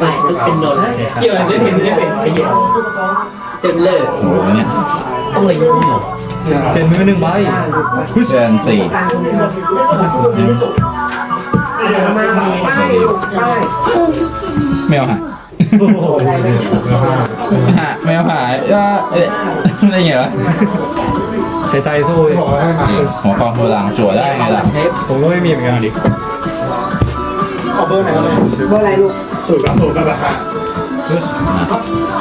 ใส่เป็นโดนเกี่ยวอะไรไม่เป็นไม่เป็นไอ้เหี้ยเต็มเลยโอ้โหเนี่ยต้องเลยยุ่งเหรอเป็นมือหนึ่งใบเชิญสี่แมวหายโอ้โหฮะแมวหายอะเอ๊ะได้ไงวะเสียใจสู้เลยหัวฟองโบราณจั่วได้ไงล่ะผมก็ไม่มีเหมือนกันดิขอเบอร์ไหนเบอร์อะไรลูก จะ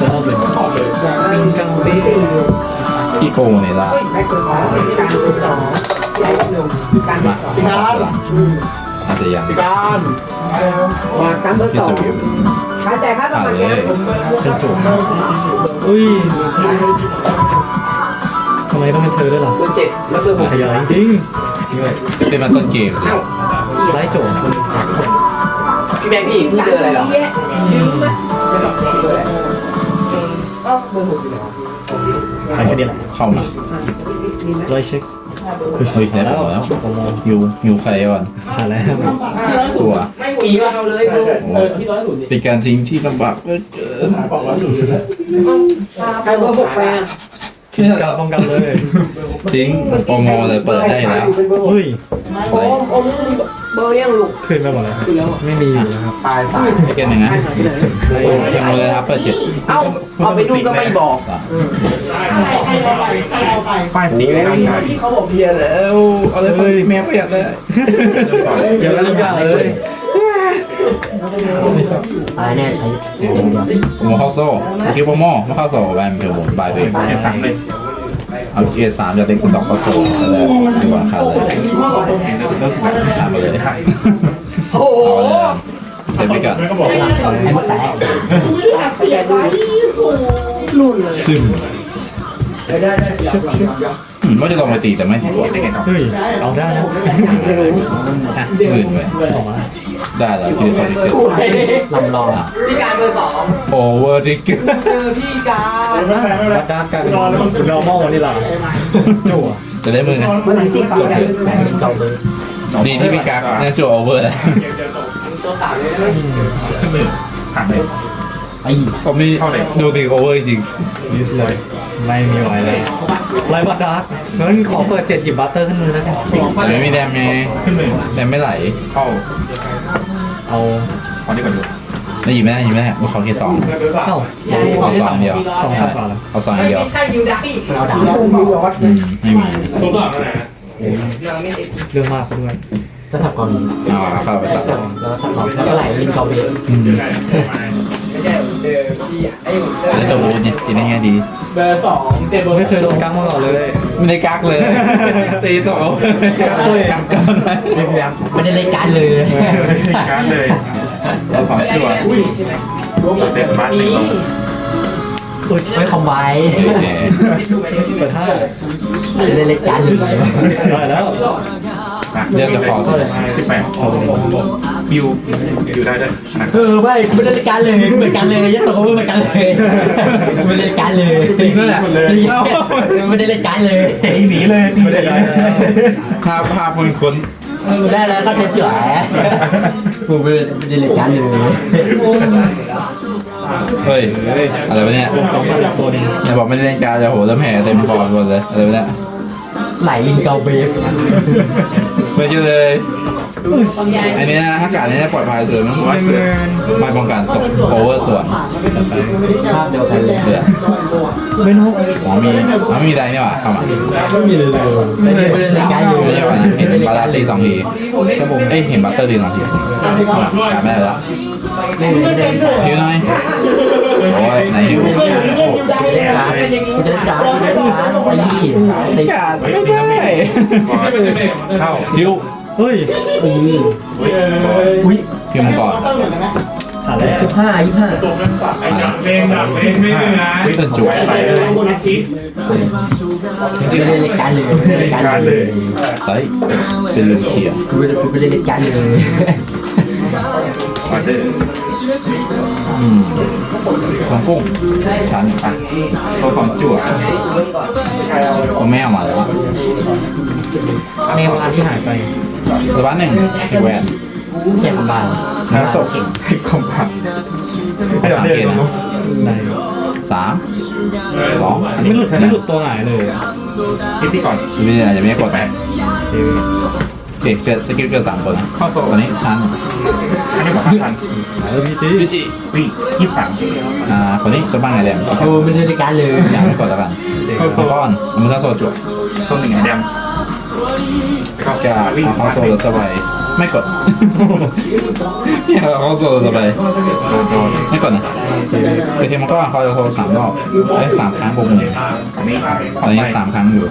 เท่าเป็นมิงกังเบ้พี่โอเนี่ยล่ะแม็กซ์สองการสองไล่หนึ่งการมาหัวฟองโบราณอาจจะยังการมาการเบอร์พี่สอสงวิวค่าจ่ายค่าสผ่านมัครเลยเป็นจุกอุ้ยทำไมต้องเป็นเธอด้วยล่ะเบอร์เจ็ดแล้วเบอร์หกขยายจริงเป็นมาต้นเกมเลยไล่โจทย์ พี่แบงค์พี่พี่เจออะไรหรอเยอะก็เบอร์หกอยู่แล้วขายแค่นี้แหละเข้ามาไล่เช็คเฮ้ยได้ผลแล้วอยู่อยู่ใครก่อนผ่านแล้วสัวไม่หนีเราเลยเบอร์หกโอ้เป็นการทิ้งที่ลำบากเหลือเกินใครเบอร์หกไปอะกลับป้องกันเลยทิ้งโปรโมเลยเปิดได้แล้วเฮ้ยโอมโอม เบอร์ยังลูกขึ้นไปหมดแล้วครับไม่มีอยู่แล้วครับ ตายตายไอ้เกมหนึ่งนะยังเลยครับเปิดเจ็ดเอ้าเอาไปดูก็ไม่บอกสามป้ายสีเลยที่เขาบอกเพียแล้วเอาเลยไปแมวก็อยากได้เดี๋ยวแล้วทุกอย่างเลยตายแน่ใช้เต็มเดียวโมเข้าโซ่สกิลโปรโมไม่เข้าโซ่แบนเพียวผมบายไปสามเลย เอาเอสามจะเล่นคุณดอกเข้าโซ่แล้วดีกว่าขาดเลยขาดมาเลยโอ้โหเอาเลยเซฟไปก่อนไอ้มดแตกซึมอืมว่าจะลองไปตีแต่ไม่ถูกเฮ้ยเอาได้นะอะหมื่นไป ได้แล้วชื่อเขาที่เจ็ดลำลองพี่การเบอร์สองโอเวอร์ทิกเกอร์เจอพี่การวัดดาร์กกันเรามองวันนี้ล่ะจั่วจะได้มือนะเมื่อไหร่ที่เขาได้เก่าเลยดีที่พี่กักน่าจั่วโอเวอร์แล้วตัวสามเลยไอ้ผมนี่ดูดีโอเวอร์จริงดิสเลยไม่มีไหวเลยไล่วัดดาร์กงั้นขอเปิดเจ็ดหยิบบัตเตอร์ขึ้นมือแล้วกันแต่ไม่มีแดมไงแดมไม่ไหลเอา เอาไม่หยิบไม่ได้หยิบไม่ได้มันขอแค่สองเข้าเอาสองเดียวสองพันกว่าแล้วเอาสองเดียวไม่ใช่ยูดาพี่เอาดาบอืมไม่มีเรื่องมากด้วยก็ทับกองนี้เอาเข้าไปสักแล้วทับกองก็ไหลลิงเกาเบสอืมไม่ใช่เจอพี่ไอ้ผมเจอแล้วตัวบูธเนี่ยกินได้แค่ดี เบอร์สองเจ็ดเบอร์ไม่เคยโดนกังมาก่อนเลย ไม่ได้กักเลย ตีตัวโอเวอร์กักเลยกักกันเลยไม่ได้รายการเลยการเลยเราสองตัวเด็ดมากจริงไม่คอมไบเปิดห้าไม่ได้รายการเลยได้แล้ว เรียกจะขอตัวสิบแปดเออไม่ไม่ได้รายการเลยเหมือนกันเลยยัดตัวไม่เหมือนกันเลยไม่ได้รายการเลยจริงด้วยแหละไม่ได้รายการเลยหนีเลยไม่ได้ได้ภาพภาพคนค้นได้แล้วก็เทจ๋อกูไม่ได้ไม่ได้รายการเลยเฮ้ยอะไรวะเนี่ยสองพันตัวนึงไหนบอกไม่ได้เล่นการ์ดจะโหแล้วแผลเต็มปอดหมดเลยอะไรวะเนี่ย ไหลลิงเกาเบฟไม่ใช่เลย อันนี้นะถ้าการนี้ปลอดภัยสุดมันไม่ป้องกันตกโอเวอร์ส่วนภาพเดียวกันเลยเดือไม่รู้อ๋อมีอ๋อมีได้นี่หว่าเข้ามาไม่มีเลยเลยไม่ได้รายการเลยไม่ใช่ว่านะเห็นบาร์ตีสองทีเอ้ยเห็นบัตเตอร์ตีสองทีการไม่ได้แล้วฮิวหน่อย โอ้ยไหนฮิวเล่นการกูจะเล่นการกูจะเล่นการไปยี่ไอ้ารไม่ได้เข้าฮิวเฮ้ยอุ้ยฮิวมังกรขาดแล้วสิบห้ายี่ห้าวิตันจุ๊บไม่ได้รายการเลยไม่ได้รายการเลยเฮ้ยเป็นลูเคียกูไม่ได้กูไม่ได้รายการเลย อืมของกุ้งชันอะตัวของจั่วผมไม่เอามาแล้วเนวานที่หายไปสวัสดหนึ่งอีกแวนแค่คำบางแล้วศพเก่งให้คอมพังให้สามเดิเกนตลงนะได้สามสองไม่หลุดไม่หลุดตัวไหนเลยอะคิดที่ก่อนชีวิตอาจจะไม่ได้กดแปไปด เดี๋ยวโอเคเกิดสกิลเกิดสามคนนะเข้าโซ่ตอนนี้ชั้นอันนี้บอกห้าพันเออพี่จีวิจิวิ่งยี่สิบสามอ่าคนนี้สบ้างไงแดมโอ้ไม่ได้ในการเลยอยากไม่กดแล้วกันเข้ามัโซ่งกรมันก็โซจุดโซ่หนึ่งไงแดมแล้วจะก็วิ่งเอาเข้าโซลสบายไม่กดเอาเข้าโซลสบายโดนโดนไม่กดนะคือเทมก็เขาจะโซสามรอบเอ้ยสามครั้งบวกหนึ่งอันนี้ตอนนี้สามครั้งอยู่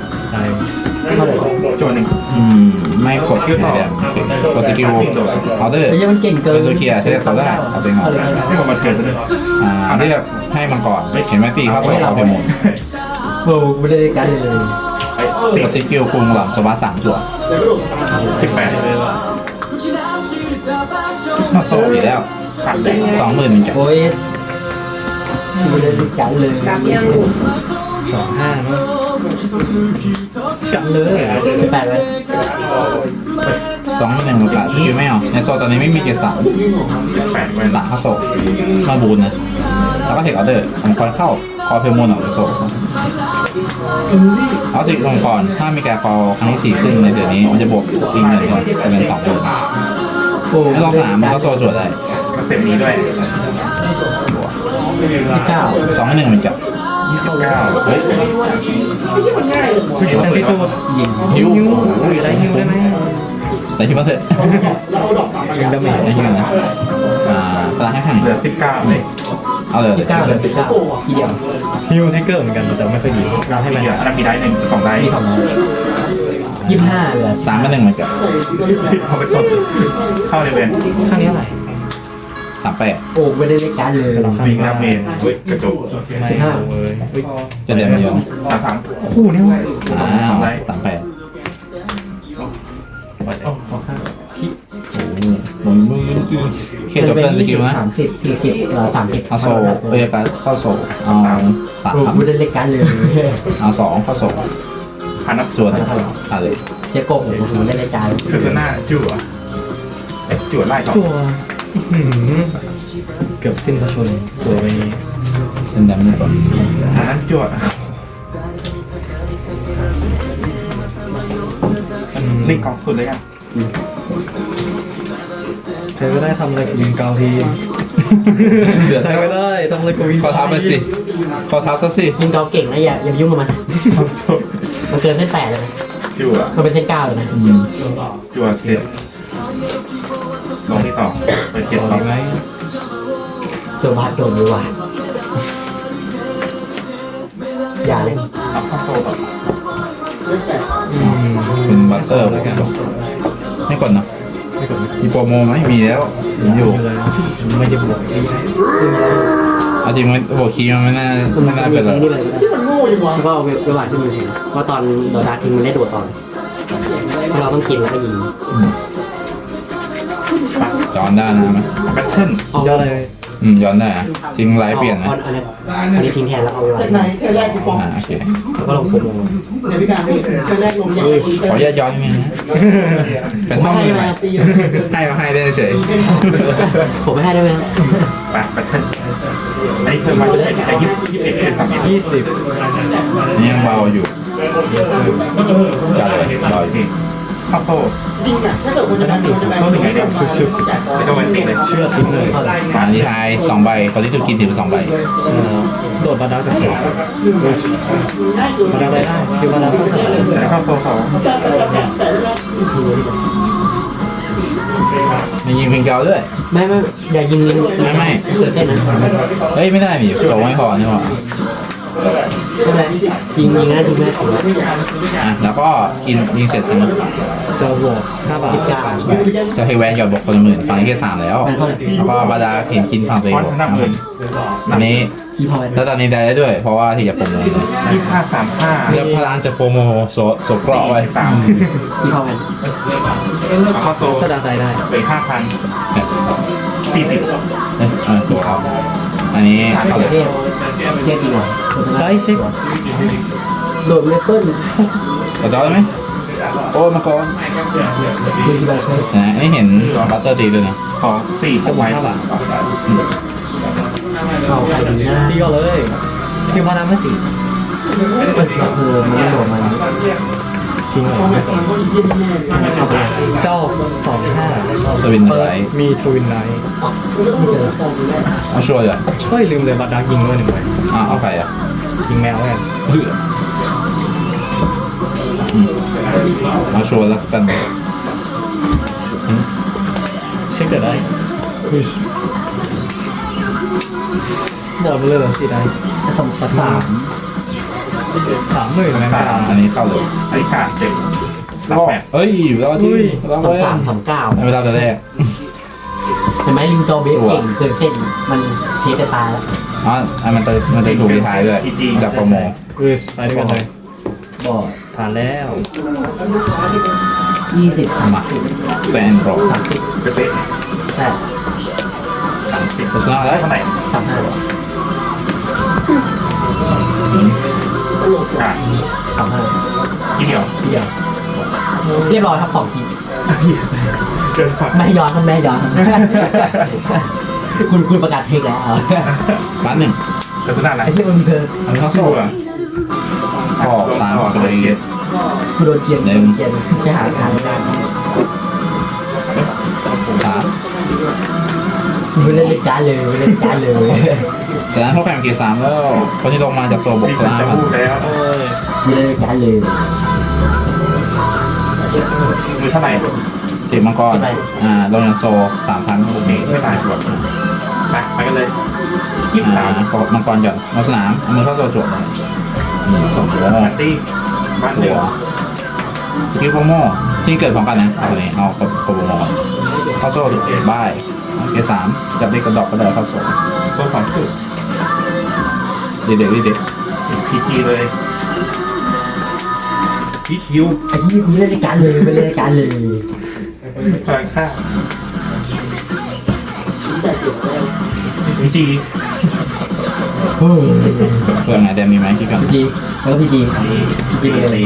ใช่เท่าไหร่โจนหนึ่งอืมไม่กดแดมโอเคกดสกิลออเดอร์ไอ้ยังมันเก่งเกินเป็นตัวเคลียร์ที่จะเขาได้เอาตัวเองออกให้ผมมาเทิร์นซะด้วยอ่าเรียกให้มังกรเห็นไหมตีเข้าโซเอาไปหมดโอ้ไม่ได้ในการเลย กดสกิลคุงหลังสวัสดสามจั่วสิบแปดโซดีแล้วขาดแสงสองหมื่นหนึ่งจับโอ้ยไม่ได้ในการเลยสองห้าเน อะกันเลยแปดไว้สองหนหนึ่งหมื่นแปดสกิลไม่เอาในโซตอนนี้ไม่มีเกียร์สามแปดสามข้าโซมาบูนนะแล้วก็เทคออเดอร์ผมคอยเข้าคอเพลโมนออกจากโซเอาสิลงก่อน ถ้ามีแการคอครั้งที่สี่ขึ้นในเดือนนี้ มันจะบวกอีกหนึ่งเดือนจะเป็นสองหมื่นโอ้ไม่ต้องสนามมันก็โซจวดได้เสร็จนี้ด้วยสิบเก้าสองหนหนึ่งมันจับ ยี่สิบเก้าเฮ้ยแต่ที่จูดยิงฮิวฮิวได้ฮิวได้ไหมใส่ฮิวมาเถอะยิงดาเมจใส่ฮิวนะอ่าพลังให้แข่งเหลือสิบเก้าเลยเอาเลยสิบเก้าเลยสิบเก้าทีเดียวฮิวทิกเกอร์เหมือนกันแต่ไม่ค่อยดีเราให้มันเหลืออันนั้นมีได้หนึ่งสองได้มีสองยี่สิบห้าเลยสามหมื่นหนึ่งมันจับเอาไปกดเข้าในเวนข้างนี้เท่าไร สามแปดโอ้ไม่ได้ในการเลยวิ่งหน้าเมนเว้ยกระจกไม่สิบห้าเว้ยจะเดินมาเยอะสามสามคู่นี่วะอ้าวสามแปดโอ้โหมือเคจบเทิร์นสกิลนะสามสิบสี่สิบเออสามสิบเอาโซเอ้ยการเข้าโซเอาสามโอ้ไม่ได้ในการเลยเอาสองเข้าโซพันนับจวดอะเลยเจ๊โกงผมไม่ได้ในการคือหน้าจั่วเอ๊ะจั่วไล่ต่อจั่วอื้อหือ เกือบสิ้นพระชนม์ตัวไปนี้เป็นดำนี่ก่อนอันนั้นจั่วนี่กองสุดเลยกันใครก็ได้ทำอะไรกับวิงเกาทีเดือดใครก็ได้ทำอะไรกับวิงขอท้าไปสิ ขอท้าซะสิยิงเกาเก่งนะอย่าอย่าไปยุ่งกับมันมันเกินเส้นแปดเลยนะจั่วมันเป็นเส้นเก้าเลยนะอืมจั่วเสร็จ ลงที่ต่อไปเจ็ดต่อต่อดีไหมเสือวาดโดนมือวาดอย่าเลยเอาเข้าโซ่ต่ออืมเป็นบัตเตอร์ผสมไม่กดนะไม่กดไม่มีโปรโมไหมมีแล้วมีอยู่เลยไม่ได้บวกไอ้เอาจริงมันโบคีมันไม่น่าไม่น่าเป็นหรอกนี่เลยที่มันโง่ยังวะแล้วก็เอาเวลาที่มันเห็นว่าตอนโดนดาทิ้งมันได้โดดตอนเราต้องกินแล้วก็ยิง ย้อนได้นะมั้ยแบทเทิลยอดเลยอืมย้อนได้อะทิ้งไลฟ์เปลี่ยนนะอันนี้อันนี้ทิ้งแทนแล้วเอาเวลาจากไหนเธอแรกกูปองอ่าโอเคแล้วก็ลงโปรโมเดี๋ยวพี่การไปเธอแรกลงยาขออนุญาตย้อนนิดนึงนะเป็นห้องให้ใหได้ไหมม่ให้ก็ให้ได้เฉยผมไม่ให้ได้ไหมแบทแบทเทิลอันนี้เพิ่มมาเป็นแต่ยี่สิบยี่สิบเอ็ดเป็นสามสิบยี่สิบอันนี้ยังเบาอยู่จัดเลยเบาอยู่ เข้าโซ่จริงอะถ้าเกิดคนจะนั่งอยู่โซ่หนึ่งไงเดียวชุบๆแล้วก็เวนตีเลยเชื่อทิ้งเลยอันนี้ทายสองใบคนที่ถูกกินถือเป็นสองใบเออโดดบาดากับเสือง่ายอยู่บาดาได้ได้คิวบาดาเข้าเสือแล้วเข้าโซ่สองมียิงเพลงเกาด้วยไม่ไม่อย่ายิงลิงไม่ไม่เกิดเส้นนั้นเฮ้ยไม่ได้ดิโซไม่พอนี่หว่า ใช่ไหมยิงยิงนะยิงไม่ได้อะแล้วก็กินยิงเสร็จใช่ไหมจะบวกห้าบาทยิงกล้าจะให้แวนหยอดบอกคนละหมื่นฝั่งนี้แค่สามแล้วมันเท่าไหร่แล้วก็บาดาเห็นกินฝั่งตัวเองคอนบอกหน้าหมื่นอันนี้คีย์พอยต์แล้วตอนนี้ได้ได้ด้วย เพราะว่าที่จะโปรโมทเลยยี่ห้าสามห้าแล้วพลานจะโปรโมทโซโซเกราะไว้สามคีย์พอยต์เข้าโซ่สดาใจได้เหลือห้าพันสี่สิบเอ้ยอ่าตัวครับ อันนี้ต่าเอางเลปยระเทศเทียบดีกว่าได้เช็คโดดไม่เปิ้ลกดจอได้ไหมโอ้ยมังกรคือที่เราใช้นะไม่เห็นบัตเตอร์ตีเลยนะขอสี่จะจะหมไว้ดเท่าไหร่เข้าใครดีนะตีก็เลยสกิลมานาไม่ติดก็คือมันไม่โดดมัน จริงเหรอต้องแบบมันก็อีกที่แน่เลยเจ้าสองห้าสวินเปิไรดมีทวินไนท์มันก็ต้องโดนฟองอยู่แล้วเอาช่วยเลยช่วยลืมเลยบัตรดักยิงด้วยหนึ่งใบอ่าเอาใครอะยิงแมวแล้วกันเอาช่วยแล้วกันเช็คเดี๋ยวได้หมดเลยเหรอสิได้สมสาม สามหมื่นแมงกาอันนี้เข้าเลยไอ้ขาดเจ็ดสามแปดเอ้ยอยู่แล้วที่เราสามเว้ยสามสามเก้าเวลาจะแรกเห็นไหมลิงโตเบสเก่งเกินเส้นมันเชฟจะตายแล้วอ๋ออันมันจะมันจะถูกดีท้ายด้วยจากโปรโมอือไปด้วยกันเลยบอกผ่านแล้วยี่สิบสามมาสิบแฟนโปรสามสิบเป๊ะใช่สามสิบโฆษณาอะไรเท่าไหร่สามห้า ขาดสามห้าทีเดียวเดียวเรียบร้อยครับสองทีมเกินฝันไม่ให้ย้อนครับไม่ให้ย้อนคุณคุณประกาศเทคแล้วบ้านหนึ่งเกินขนาดไหนไอ้ที่มันเธออันนี้เข้าโซ่สู้อะออกสามตัวเองกูโดนเกียนโดนเกียนไปหาทางไม่ได้สามไม่เล่นเล่นการดเลยไม่เล่นการดเลย แต่นั้นเขาแข่งเกียร์สามแล้ว คนที่ลงมาจากโซบกชนะมันพูดแล้วโอ้ยไม่เล่นเล่นการเลยมือเท่าไหร่ติดมังกร อ่าลงจากโซสามพันโอเคไม่ตายชัวร์ไปไปกันเลยยี่สิบอ่าสามกดมังกรก่อนลงสนามเอามือเข้าโซจวดนึ่สองตัวตีบ้านเดียวสกิลโปรโมที่เกิดพร้อมกันนะเอาเลยเอากดโปรโมก่อนเข้าโซ่ดิบายเกียร์สามจับเด็กระดอกก็ได้เข้าโซ่โซนสองคือ ดีเด็กดีเด็กพีทีเลยพีคิวไอ้ที่คุณไม่เล่นเล่นการดเลยไม่เล่นเล่นการดเลยพลังค่าแต่เก็บได้พีจีโอ้ยเพื่อนไหนแดมมีไหมคิดก่อนพีจีแล้วก็พีจีพีจีไปเลย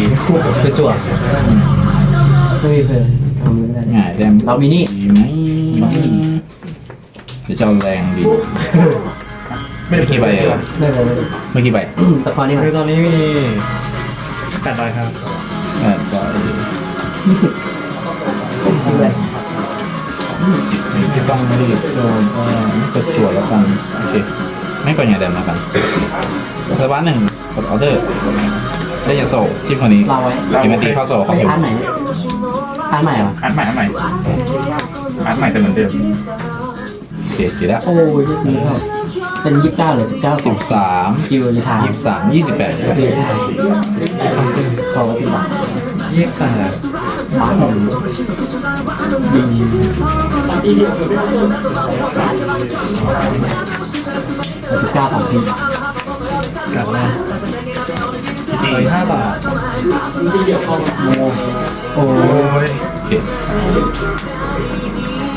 คือจั่วไม่มีเพื่อนทำไม่ได้ง่ายแดมเรามีนี่ดีไหมเดี๋ยวจะเอาแรงดี ไม่ได้กี่ใบเอ่ยไม่เลยไม่เลยเมื่อกี้ใบแต่พอนี่มันคือตอนนี้มีแปดใบครับแปดใบยี่สิบยี่เลยไม่ต้องรีบโดนก็ไม่กดจวดแล้วกันโอเคไม่กดอย่างแดมแล้วกันเทอร์บ้านหนึ่งกดออเดอร์ได้ยาโซจิ้มคนนี้เราไว้กินมาตีเข้าโซไปเขาอยู่อันไหนอันใหม่เหรออันใหม่อันใหม่อันใหม่แต่เหมือนเดิมโอเคจีแล้วโอ้ยนี่ครับ เป็นยี่สิบเก้าหรือสิบเก้าสสิองบสามคิวยีทายยี่สิบสามยี่สิบแปดคือยีทายขอวัตถุดิบยี่สิบแปดบ้านหนึ่งยิงปาร์ตี้เดียวเกิดไม่ต้องเพิ่มสิบเก้าสองทีจัดนะพีจีเลยห้าบาทปาร์ตี้เดียวพอโมโอ้โอ้ยโอเค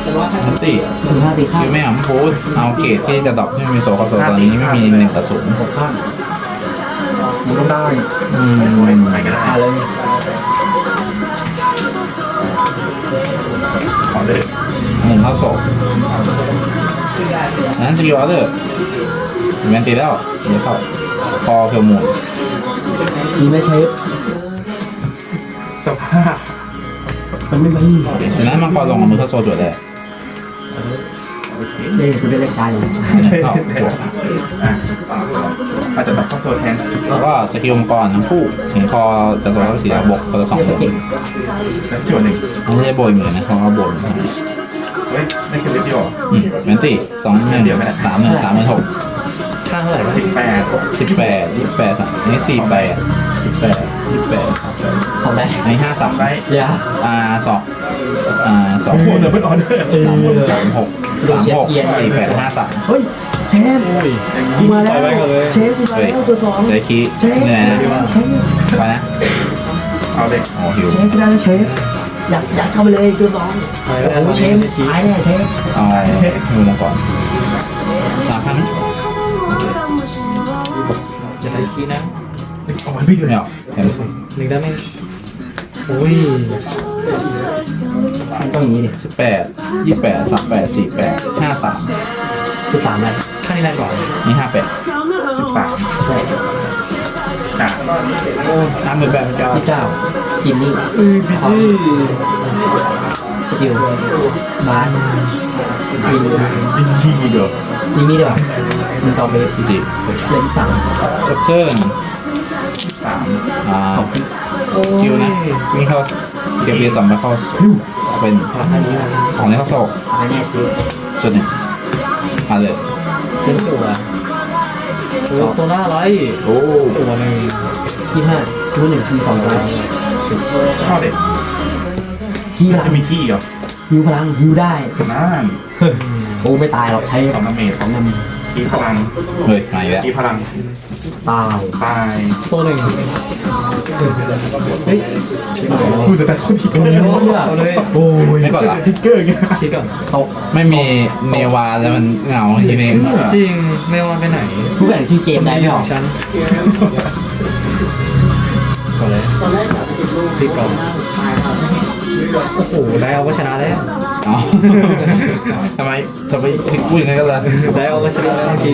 แต่ว่าถ้าทันตีถึงห้าตีข้างคือไม่เอาพูดเอาเกรดที่จะดรอปที่ไม่มีโซเข้าโซตอนนี้ไม่มีหนึ่งต่อศูนย์หกข้างมันต้องได้อืมไหนก็ได้มาเลยขอเลยหนึ่งเข้าโซนั้นสกิลออเดอร์แมนตีแล้วเดี๋ยวเข้าพอเพียวหมูดนี่ไม่ใช่สภาพมันไม่ไม่ดังนั้นมังกรลงเอามือเข้าโซจวดได้ เนี่ยคุณได้รายการเลยอันนี้เข้าจวดอะอาจจะแบบเข้าโซนแทนแล้วก็สกิลมังกรทั้งคู่ถึงคอจะโซเข้าสีบกคนละสองหมื่นเก่งแล้วจวนหนึ่งอันนี้ได้โบยหมื่นนะเพราะว่าโบนเฮ้ยได้แค่เล็บเดียวอืมแมนตีสองหนึ่งสามหนึ่งสามหนึ่งหกช่างเท่าไหร่วะสิบแปดสิบแปดยี่สิบแปดอันนี้สี่แปดสิบแปดยี่สิบแปดของได้อันนี้ห้าสามได้เดี๋ยวอ่าสอง อ่าสองโอ้หโหกเดี๋ยวเป็นออเดอร์สามหกสามหกสี่แปดห้าสามเฮ้ยเชฟกูมาแล้วเชฟกูมาแล้วตัวสองเดี๋ยวคีเชฟเหนื่อยนะเชฟไปนะเอาเลยโอ้หิวเชฟกูได้แล้วเชฟอยากอยากเข้าไปเลยตัวสองปล่อยไปแล้วโอ้เชฟตายแน่เชฟเอาหิวมาก่อนสามพันจะได้คีนะเอาไว้ไม่เลยไม่เอเห็นไหมหนึ่งได้ไหม อ้ยมันต้องอย่างนี้ดิสิบแปดยี่แปดสามแปดสี่แปดห้าสามคือสามเลยข้างนี้แรงกว่านี่ห้าแปดสิบสามใช่อะห้าหมื่นแปดเก้าพี่เจ้ากินนี่อือพีจีสกิลบาสกินบินขี้เด้อนี่นี่ดีกว่ามันต่อเบสพีจีเล่นสามจบเชิญสามอ่าสองพิก คิวนะวิ่เข้าเก็บเบียร์สองมาเข้าเป็นพลังท่านี้มาของในข้าส่งจุดหนึ่งมาเลยเป็นจั่วโอ้โซน่าไรโอ้ตัวหนึ่งยี่ห้ามือหนึ่งทีสองตัวเข้าเด็กฮิวพมันลัจะมีขี้เหรอฮิวพลังฮิวได้นั่นโอ้ไม่ตายหรอกใช้สองน้ำเมตรของน ขี้พลังเฮ้ยมาอีกแล้วขี้พลังำตายตายโซหนึ่งเฮ้ยพูดแต่คนที่เอาเลยโอ้ยไม่ก่อนละทิกเกอร์ไงคิดก่อนตกไม่มีเนวาแล้วมันเหงาทีนี้จริงไม่ว่าไปไหนผู้แข่งชื่อเกมได้ไม่ออกฉันก่อนเลยตอนแรกแบบติดลูกตีก่อนโอ้โหได้เอาก็ชนะแล้ว อ๋อทำไมทำไมถึงพูดอย่างนั้นกันล่ะได้เอาก็ชนะแล้วเมื่อกี้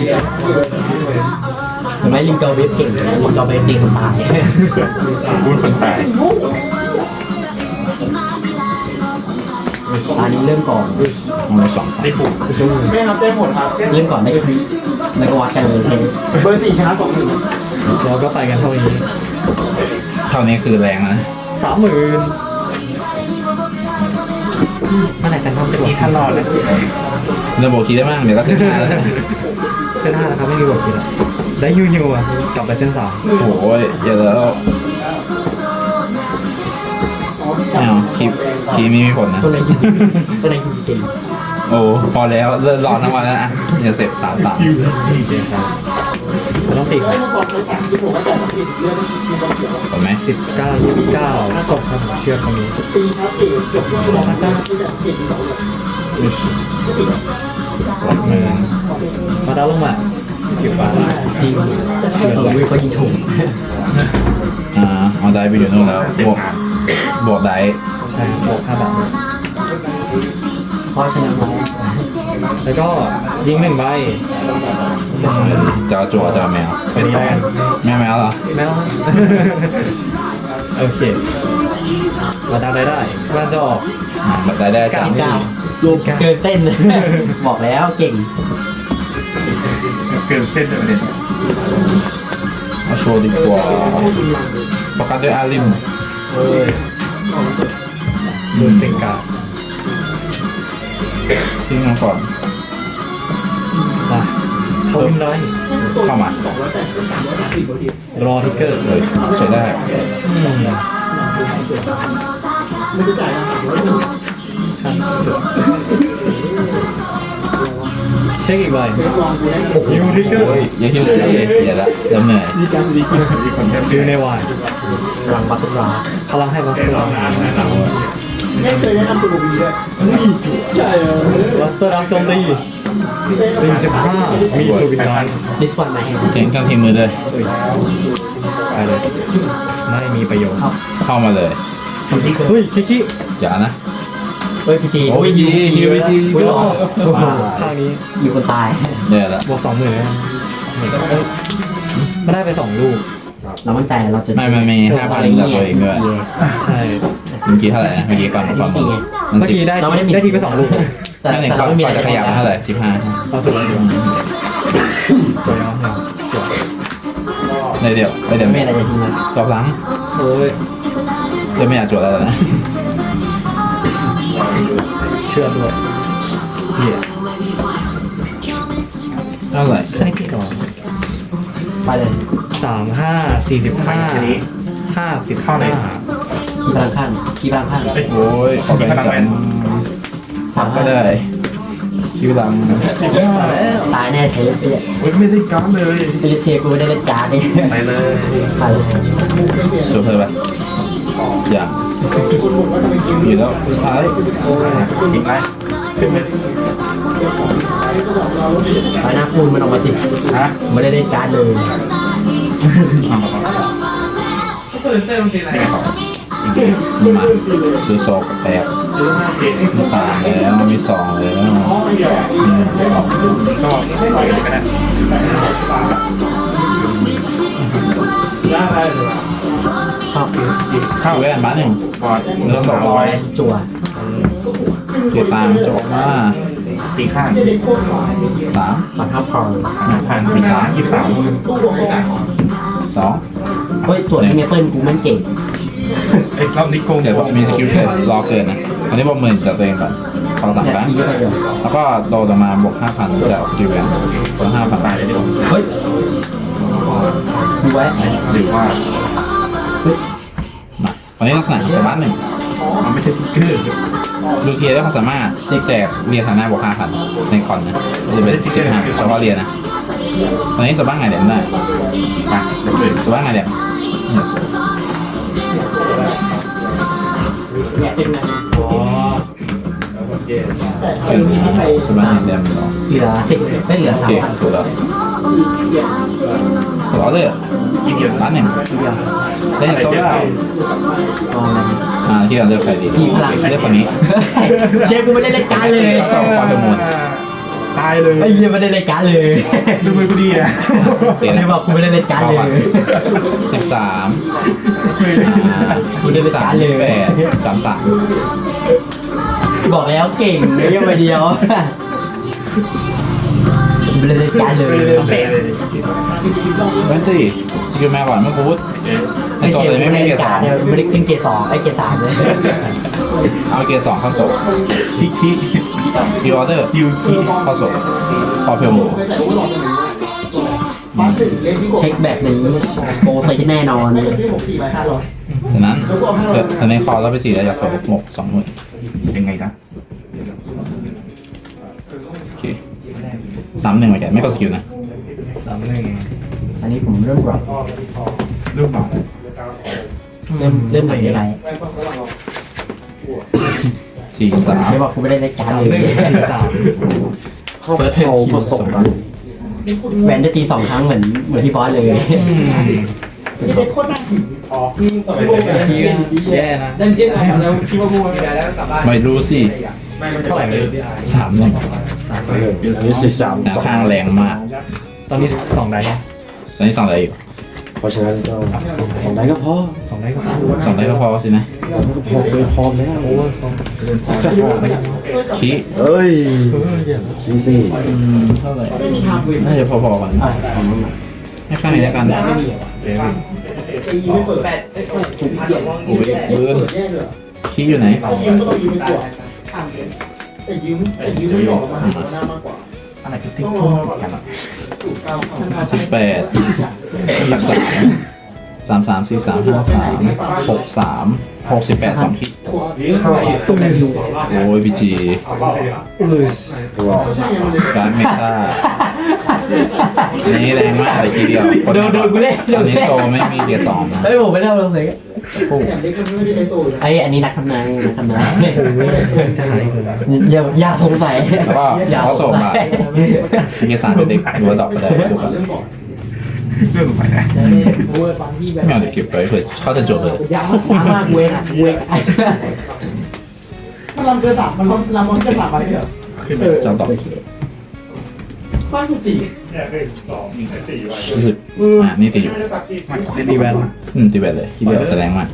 เห็นไหมลิงเกอร์เวฟเก่งลิงเกอร์เวฟเก่งคนตายพูดคนตายตอนนี้เริ่มก่อนเอามาสองได้ผูกไม่ครับได้หมดครับเริ่มก่อนได้คลิปแล้วก็วัดกันเลยเทเบอร์สี่ชนะสองหนึ่งเราก็ไปกันเท่านี้ เท่านี้คือแรงนะสามหมื่น เมื่อไหร่กันทำจะบอกนี่ท่านรอดเลยระบบคิดได้บ้างเดี๋ยวก็ขึ้นมาแล้วเส้นห้านะครับไม่มีบทกินแล้วได้ยูยูอะกลับไปเส้นสามโอ้โหอย่าแล้วไม่เอาคลิปคลิปนี้มีผลนะ ตัวไหนยิงตัวไหนยิงเก่งโอ้พอแล้วเลิกรอทั้งวันแล้วอะอย่าเสพสามสามจะต้องตีได้ลูกบอลเลยแต่ที่ผมว่าแต่ต้องติดเรื่องที่บอลเขียวผลไหมสิบเก้ายี่สิบเก้าตกครับผมเชื่อตรงนี้ตีครับเอกจบที่บอลมันได้ที่แบบเก่งสองเลยหลักหมื่นมาดาวลงมาสิบฟ้ายิงเออวิวก็ยิงถูกอ่าเอาได้ไปอยู่นู่นแล้วเจ็บบวกงานบวกได้ใช่บวกห้าบาทเพราะฉะนั้น แล้วแล้วก็ยิงหนึ่งใบจะเอาจัวจะเอาแมวเป็นนี้แล้วกันแมวแมวเหรอแมวโอเคมาดาวได้ได้กำลังจะออก อ่าได้ได้จ้าเก้าลูกเกินเต้น บอกแล้วเก่ง เกินเส้นเลยเนี่ยเอาโชว์ดีกว่าประกันด้วยอาริมเอ้ยดูสิงกาทิ้งมาก่อนอะ เขาพิมพ์ได้เข้ามา รอทิกเกอร์เลยใช้ได้อืมไม่ได้จ่ายนะสามร้อยหนึ่งครับจบเช็คอีกใบลองดูได้โอ้โหทิกเกอร์โอ้ยอย่าหิวสิอย่าละเริ่มเหนื่อยดีกันดีกันมีคนแทบฟิวในวายพลังบัตตุราพลังให้บัสเตอร์ไม่เคยแนะนำตัวบีด้วยใช่เออบัสเตอร์ดังโจมตี 45 มีตัวบินได้ดิสวันมาแฮนเก่งกันทีมือเลย ไปเลย ไม่มีประโยชน์เข้ามาเลย คนที่เคยเฮ้ยคิคิอย่านะ เฮ้ยพีจีโอ้ยยิงยิงไปทีอุ้ยรอข้างนี้มีคนตายเดี๋ยวละบวกสองหมื่นเลยไม่ได้ไปสองลูก เรามั่นใจเราจะไม่มันมีห้าพันกับตัวเองด้วยใช่ เมื่อกี้เท่าไหร่นะ เมื่อกี้ก่อนก่อนหมดมันเมื่อสิบกี้ได้เราไม่ได้มีได้ทีไปสองลูก แต่นั่นเองแต่ก่อเรานไม่มีก่อะอนไรจะขยับมาเท่าไหร่สิบห้าเอาสุดเลยจอยน้องหนึ่งเลยเดี๋ยวไปเดี๋ยวไม่มีอะไรจะทิ้งนะตอบหลังโอ้ยเดี๋ยวไม่อยากจวดแล้วนะเชื่อด้วยเหี้ยเท่าไหร่แค่นี้พี่ก่อนไปเลยสามห้าสี่สิบห้าห้าสิบห้าคีพลังขั้นคีพลังขั้นโอ้ยขอแบ่งจัง สามก็ห้าได้ คิวหลังตายแน่ใช้เสียโอ้ยไม่ได้การเลยฟิลิปเชียกูไม่ได้เล่นการ์ดนี่ไปเลยไปเลยจบเลยปะอย่างอยู่แล้วสุดท้ายอีกไหมขึ้นไหมไปหน้าคูณมันออกมาติดฮะไม่ได้เล่นการ์ดเลยเอามาก่อนไม่ไงต่อ มาดูโซกแปดมีสามแล้วมีสองแล้วหนึ่งสองก็ปล่อยเลยก็ได้เข้าแว่นบ้านหนึ่งบอดเนื้อสองร้อยจั่วเสียตามจบมาตีข้างสามบัตรทับคอร์พันมีสามยี่สิบสามสองเฮ้ยส่วนที่เมเปิลกูมันเก่ง เอ้รอบนี้โกงเดี๋ยวมีสกิลเกิดรอเกิดนะอันนี้บอกหมื่นจากตัวเองก่อนขอสามครั้งแล้วก็โดดออกมาบวกห้าพันจากสกิลแวนบวกห้าพันตายเลยเดีเฮ้ยดูไว้หรือว่ามาตอนนี้ลักษณะของชาวบ้านหนึ่งมันไม่ใช่สติ๊กเกอร์ดูเทียร์ได้ความสามารถแจกเรียนฐานะบวกห้าพันในคอนนะจะเป็นสิบห้าเฉพาะเรียนนะตอนนี้สบ้างไงเด่นได้มาลบเลยสบ้างไงเด่น เนี่ยเนี่ยเป็นไงอ๋อเป็นสบ้างไงเด่นเหรอเหลือสิบไม่เหลือโอสาเคมพันถูกแล้วถูกแล้วเลยอีกเดียวร้านหนึ่งเด้จากโซ่ได้กองอะไรอ่าที่เราเลือกใครดีทีพลังเลือกคนนี้ เชฟกูไม่ได้เล่นการเลย สองความประมูลายเลยไอ้เหี้ยไม่ได้เล่นการ์ดเลยดูมือกูดีอะเสียเชนะฟบอกกูไม่ได้เล่นการ์ดเลยสิบสามกูได้เป็นสามการ์ดเลยแปดสามสามบอกแล้วเก่งไม่ยังไปเดียวไม่ได้เล่นการ์ดเลยเตะเลยเว้นสิสกิลแม่ก่อนเมื่อพูดไอโซนเลยไม่มีเกียร์สองเนี่ยไม่ได้ขึ้นเกียร์สองไอ้เกียร์สามเลยเอาเกียร์สองเข้าโซคิกคิก พิออเดอร์ยูคิกเข้าโซพอเพลหมูเช็คแบบนี้โปรใส่แน่นอนจากนั้นเกิดทันในคอแล้วไปสี่แล้วจากโซหมกสองหมื่นยังไงนะโอเคสามหนึ่งไปแกไม่กดสกิลนะสามหนึ่งอันนี้ผมเริ่มรับรูปหมอเริ่มเริ่มหมายอะไร สี่สามเชฟบอกกูไม่ได้เล่นการ์ดสามเลหนึ่งยสี่สามเฟิร์สเทนคิวสองแวนได้ตีสองครั้งเหมือนเหมือนพี่บอสเลยชี้แย่นะดันเจี้ยนแล้วคิดว่ากูไม่รู้สิเท่าไหร่เลยสามหนึ่งนี่สิบสามแต่ข้างแรงมาก ตอนนี้สองได้ตอนนี้สองอะไรอยู่ เพราะฉะนั้นก็สองได้ก็พอสองได้ก็สองได้ก็พอสินะก็พอเกินพอแล้วขี้เอ้ยซีซีเท่าไหร่น่าจะพอๆกันให้ข้างนี้แล้วกันโอ้ยเบิร์นขี้อยู่ไหนแต่ยืมแต่ยืมไม่บอกมาหาหน้ามากกว่าอะไรที่ติ๊กพุ่งกันอะ สิบแปดสิบสาม สามสามสี่สามห้าสามหกสามหกสิบแปดสองคิดตุ้มอยู่โอ้ยพีจีรอการเมตานี่แรงมากเลยทีเดียวตอนนี้โซไม่มีเกียร์สองนะเฮ้ยผมไม่ได้เลงเลยอย่างเด็กมันไม่ได้ไอโซ่เลยไอ้อันนี้นักทำนายนักทำนายจะหายเลยอย่าอย่าสงสัยวก็อย่าเขาส่งมายเกีสามเป็นเด็กดูว่าดอกก็ได้ดูก่อน เรื่องก่อนเรื่องไปนะไม่เอาเดี๋ยวเก็บไว้เผื่อเขาจะจบเลย ยามากเว้ยเว้ยมันลำเกินสามมันลำลำมันเกินสามไปเนี่ยขึ้นไปจะตอบบ้านสุดสี่รู้สึกอะนี่ตีอยู่เล่นดีแวนอืมตีแบบเลยคิดเดียวแต่แรงมาก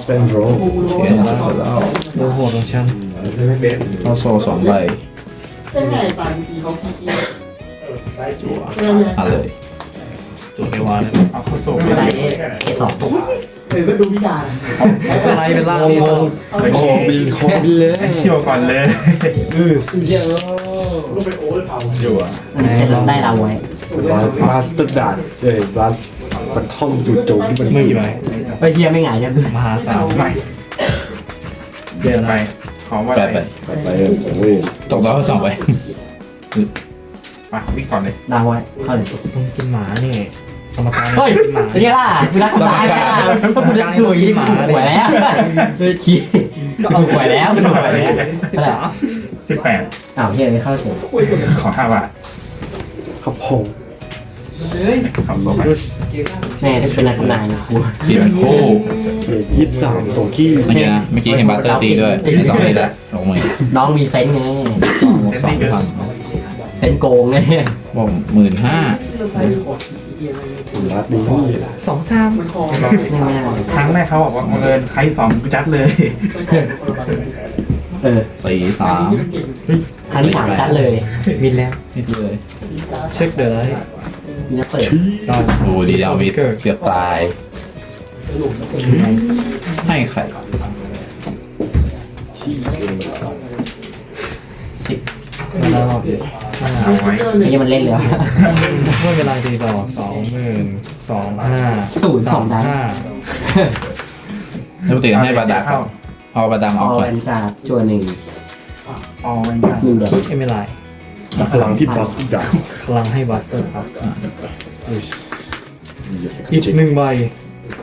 สเตนโรโอเคแล้วแล้วโอ้โหตรงชั้นเข้าโซสองใบ เป็นไงตายทีเขาขี้เกียจ จั่วอะเลยจุดเอวานเอาเข้าโซ่อะไรเกสองเออก็ดูพิการอะไรเป็นล่างนี่สองโคบินโคบินเลยเจียวก่อนเลยจั่วมันจะลงได้เราไว้บาบาสตัดดาดเอ้ยบาสฟันท่อมจู่โจมที่มันมือกี่ใบไปเทียไม่หงายยังมหาศาลไม่เดี๋ยวไปนะขอว่าแปดใบไปโอ้ยตกแล้วสองใบ มาวิ่งก่อนเลยดาวไว้เข้าเลยต้องกินหมานี่สมการเฮ้ยกินหมา เป็นไงล่ะกูรักตายไปล่ะกูจะถูกยิงถูกหวยแล้วเฮ้ยขี้ถูกหวยแล้วถูกหวยแล้วสิบสามสิบแปดอ้าวเฮียไม่เข้าเฉยคุยกันขอห้าบาทครับผมโขับโซ่ไปแม่ที่เป็นนักทำนายนะครูทีมคู่ยี่สิบสามสองขี้เมื่อกี้นะเมื่อกี้เห็นบัตเตอร์ตีด้วยในสองทีแล้วลงมือน้องมีเซนส์ไงบวกสองพัน เซนส์โกงไงบวกหมื่นห้ารัดดีสองสามครั้งแรกเขาบอกว่าเงินใครสองกูจัดเลยเออสี่สามครั้งที่สามจัดเลยมินแล้วนี่ทีเลย เช็คเดอร์ไลท์มีนักเปิดตอนโอ้ดีเดวิดเกือบตายให้ใคร แล้วเอาไว้ไอ้ยังมันเล่นเลยเมื่อเวลาตีต่อสองหมื่นสองห้าศูนย์สองได้ ห้าแล้วปกติให้บาดาก่อนเอาบาดามออออกก่อนแวนการ์ดจัวหนึ่งเอาไว้หนึ่งเดียวคิกเอเมไลพลังที่บัสดักพลังให้บัสเตอร์ครับอีกหนึ่งใบ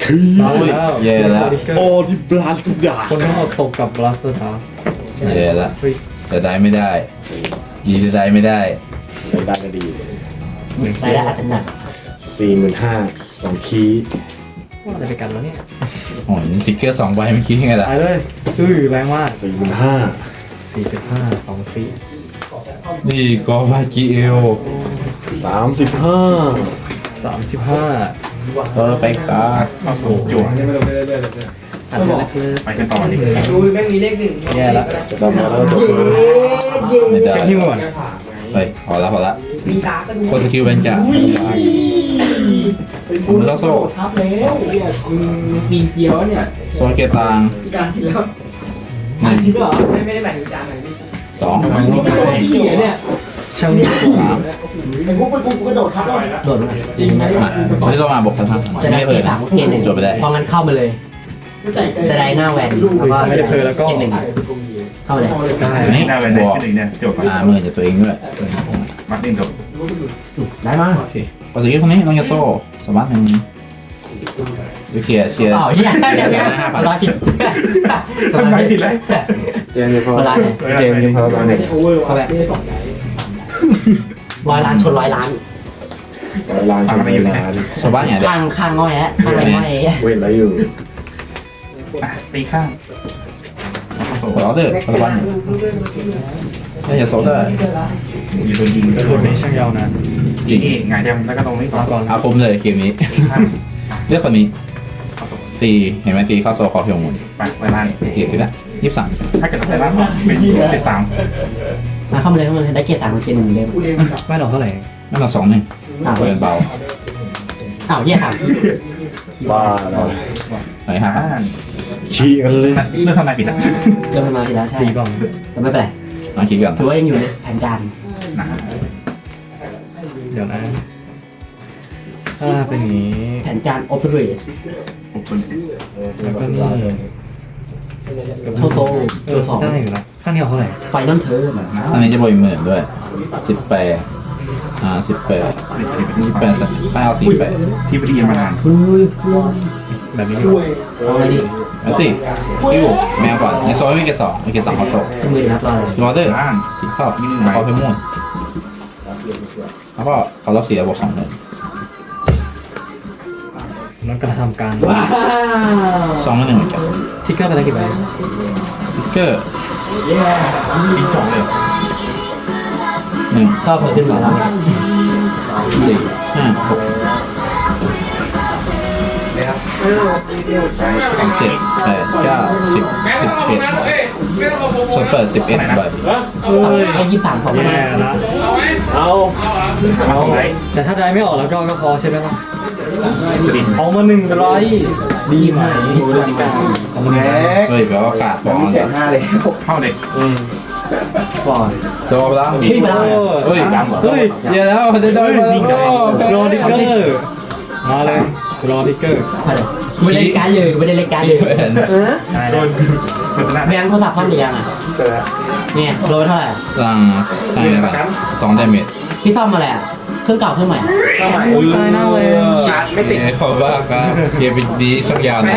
ขี้ตายแล้วแย่แล้ว โอ้ที่บลัสดักคนทั้งหมดตกกับบัสเตอร์ครับแย่แล้วเฮ้ย จะได้ไม่ได้ยีจะได้ไม่ได้ได้ก็ดีรายได้อาจจะหนักสี่หมื่นห้าสองขี้ว่าอะไรไปกันแล้วเนี่ยโอ้ยสติ๊กเกอร์สองใบเมื่อกี้ไงล่ะตายเลยอื้อแรงมากสี่หมื่นห้าสี่สิบห้าสองฟีนี่ก็บากิเอลสามสิบห้าสามสิบห้าเออไปการ์ดเข้าสู่จั่ว อันนี้แรกเลยไปกันต่อดิแย่แล้วจะดำมาแล้วจบไม่ได้เช็คที่ก่อนเฮ้ยพอละพอละโคสกิลเป็นจ่าผมไม่ต้องโซ่ทับแล้วปีเกียวเนี่ยโซนเกตางพี่การชิดแล้วหนึ่งคิดว่าไม่ไม่ได้แบ่งจานไหนพี่สองพี่เนี่ยช่างนี่สามไอ้พวกไปปุ๊บกูกระโดดทับเลยโดดมาจริงไหมมาไม่ต้องมาบวกพันทั้งจะได้ไม่เกเปิรดดสามเกรดหนึ่งจบไปได้พองั้นเข้ามาเลย ไม่ใจใจจะได้หน้าแหวนแล้วก็ไม่ได้เพลแล้วก็เกรดหนึ่งเข้ามาเลยได้อันนี้หน้าแวนบได้วกขึ้นหนึ่งเนี่ยจั่วไปอ่ามือจากตัวเองด้วยมาร์ตินจบได้มากโอเคโคสกิลคนนี้น้องยาโซ่สมาร์ทหนึ่งวิเชียร์เชียร์เปล่าเนี่ยเดี๋ยวเดี๋ยวร้อยผิดทำไมผิดเลยเจนนี่พอร้อยเนี่ยเกมยังพอตอนนี้โอเวอร์เขาแบบร้อยล้านชนร้อยล้านลานชมไปร้านชาวบ้านอย่างเดียวข้างข้างง่อยฮะข้างง่อยเว้นอะไรอยู่ ตีข้างเข้าสู่กดออเดอร์ชาวบ้านน้องยาโซ่ได้มีโดนยิงเป็นคนนี้ช่างยาวนานจริงนี่ไงเดียวแล้วก็ตรงนี้ต่อมาก่อนอาคมเลยเกมนี้ข้างเลือกคนนี้เข้าสู่ตีเห็นไหมตีเข้าโซ่คอเพียงมุนไปไว้ล่างเกียรติแล้วยี่สิบสามถ้าเกิดไปล่างเป็นสิบสามมาเข้ามาเลยเข้ามาเลยได้เกรดสามเกรดหนึ่งเล่มกูเรียนกับไม่หรอกเท่าไหร่นั่นเราสองหนึ่งอ้าวเดินเบาอ้าวเยี่ยสามบ้าแล้วไหนห้า พันอ่าขี้กันเลยเรื่องทำนายผิดอะเริ่มมาทีแล้วใช่ตีก่อนแต่ไม่เป็นไรลองคิดก่อนถือว่ายังอยู่ในแผนการนะเดี๋ยวนะถ้าเป็นอย่างนี้แผนการ operate ผมเป็นแล้วก็นี่โทโซตัวสองได้อยู่แล้วข้างนี้เอาเท่าไหร่ final turn อันนี้จะบวกอีกหมื่นด้วยสิบแปดอ่าสิบแปดยี่แปดให้เอาสี่แปดที่วิทยามานานแบบนี้อยู่เอาไงดี แล้วตีคิวแมวก่อนในโซ่ไม่มีเกสสองมีเกสสองเข้าโซนมือนับรอเลยรอเดอร์ล่างข้าเข้าเพมุนแล้วก็เขารับเสียบวกสองหมื่นนั่นกรทำการว้าวสองหมื่นหนึ่งเหมือนกันทิกเกอร์ไปแล้วกี่ใบทิกเกอร์ทิ้งจบเลยหนึ่งก็เพิ่มขึ้นมาแล้วเนี่ยสี่ห้าหก สามเจ็ดแปดเก้าสิบสิบเอ็ดส่วนเปิดสิบเอ็ดใบให้ยี่สามของมันแย่ละเอาเอาไว้แต่ถ้าได้ไม่ออกแล้วก็ก็พอใช่ไหมล่ะเอามาหนึ่งร้อยดีไหมดีกันเอามาหนึ่งร้อยเฮ้ยแปลว่าขาดฟองแล้วเข้าเด็กก่อนดนไปแล้วพี่ไปแล้วเฮ้ยเฮ้ยเยอะแล้วได้ได้มาแล้วรอทิเกอร์มาเลย รอทิกเกอร์ไม่ได้เล่นการดเลยไม่ได้เล่นการดเลยโดนโฆษณาแบงค์โทรศัพท์ซ่อมหรือยังอะเนี่ยโดนเท่าไหร่สั่งสั่งอะไรกันสองเดเมจพี่ซ่อมมาแหละเครื่องเก่าเครื่องใหม่อุ้ยตายหน้าเลยไม่ติดขอบบ้าครับเกมดีสักยาวนะ